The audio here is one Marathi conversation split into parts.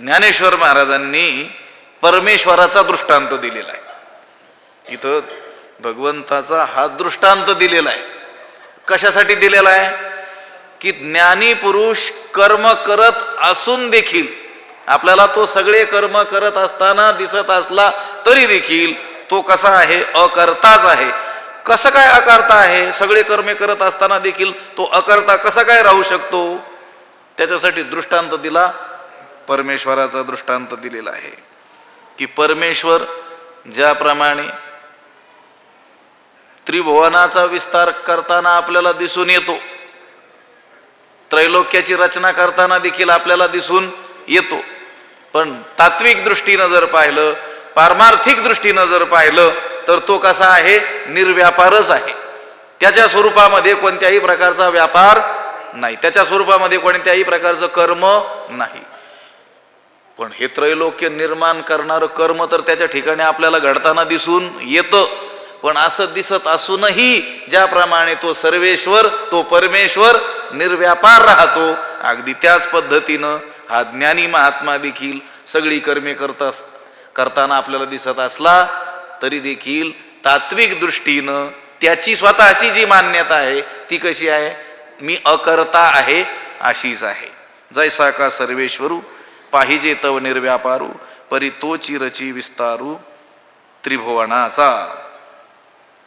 ज्ञानेश्वर महाराजांनी परमेश्वराचा दृष्टांत दिलेला आहे. इथं भगवंताचा हा दृष्टांत दिलेला आहे. कशासाठी दिलेला आहे? की ज्ञानी पुरुष कर्म करत असून देखील आपल्याला तो सगळे कर्म करत असताना दिसत असला तरी देखील तो कसा आहे? अकर्ताच आहे. कसं काय अकर्ता आहे? सगळे कर्मे करत असताना देखील तो अकर्ता कसा काय राहू शकतो? त्याच्यासाठी दृष्टांत दिला परमेश्वराचा दृष्टांत दिलेला आहे. की परमेश्वर ज्याप्रमाणे त्रिभुवनाचा विस्तार करताना आपल्याला दिसून येतो त्रैलोक्याची रचना करताना देखील आपल्याला दिसून येतो. पण तात्विक दृष्टीनं जर पाहिलं पारमार्थिक दृष्टीनं जर पाहिलं तर तो कसा आहे? निर्व्यापारच आहे. त्याच्या स्वरूपामध्ये कोणत्याही प्रकारचा व्यापार नाही. त्याच्या स्वरूपामध्ये कोणत्याही प्रकारचं कर्म नाही. पण हे त्रैलोक्य निर्माण करणारं कर्म तर त्याच्या ठिकाणी आपल्याला घडताना दिसून येतं. पण असं दिसत असूनही ज्याप्रमाणे तो सर्वेश्वर तो परमेश्वर निर्व्यापार राहतो अगदी त्याच पद्धतीनं हा ज्ञानी महात्मा देखील सगळी कर्मे करत अस- करताना आपल्याला दिसत असला तरी देखील तात्विक दृष्टीनं त्याची स्वतःची जी मान्यता आहे ती कशी आहे? मी अकर्ता आहे अशीच आहे. जैसा का सर्वेश्वरू पाहिजे तव निर्व्यापारू परी तो चिरची विस्तारू त्रिभुवनाचा.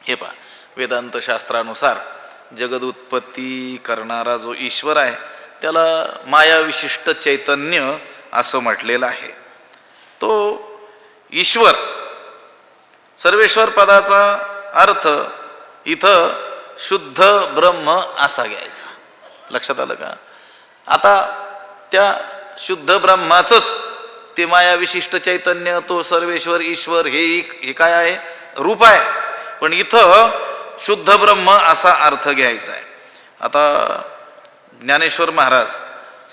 हे पहा वेदांत शास्त्रानुसार जगद उत्पत्ती करणारा जो ईश्वर आहे त्याला मायाविशिष्ट चैतन्य असं म्हटलेलं आहे. तो ईश्वर सर्वेश्वर पदाचा अर्थ इथं शुद्ध ब्रह्म असा घ्यायचा. लक्षात आलं का? आता त्या शुद्ध ब्रह्माचंच. ते माया विशिष्ट चैतन्य तो सर्वेश्वर ईश्वर हे एक- हे काय आहे? रूप आहे. पण इथं शुद्ध ब्रह्म असा अर्थ घ्यायचा आहे. आता ज्ञानेश्वर महाराज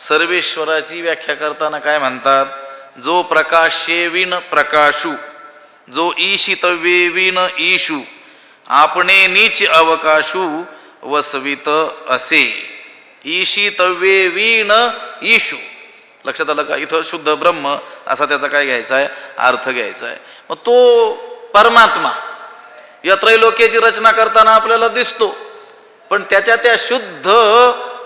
सर्वेश्वराची व्याख्या करताना काय म्हणतात? जो प्रकाशेविन प्रकाशू जो ईशितव्येविन ईशू आपणे नीच अवकाशू वसवित असे. ईशितव्येविन ईशू. लक्षात आलं का? इथं शुद्ध ब्रह्म असा त्याचा काय घ्यायचा आहे अर्थ घ्यायचा आहे मग तो परमात्मा या त्रैलोक्याची रचना करताना आपल्याला दिसतो. पण त्याच्या त्या शुद्ध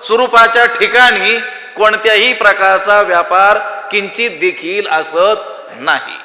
स्वरूपाच्या ठिकाणी कोणत्याही प्रकारचा व्यापार किंचित देखील असत नाही.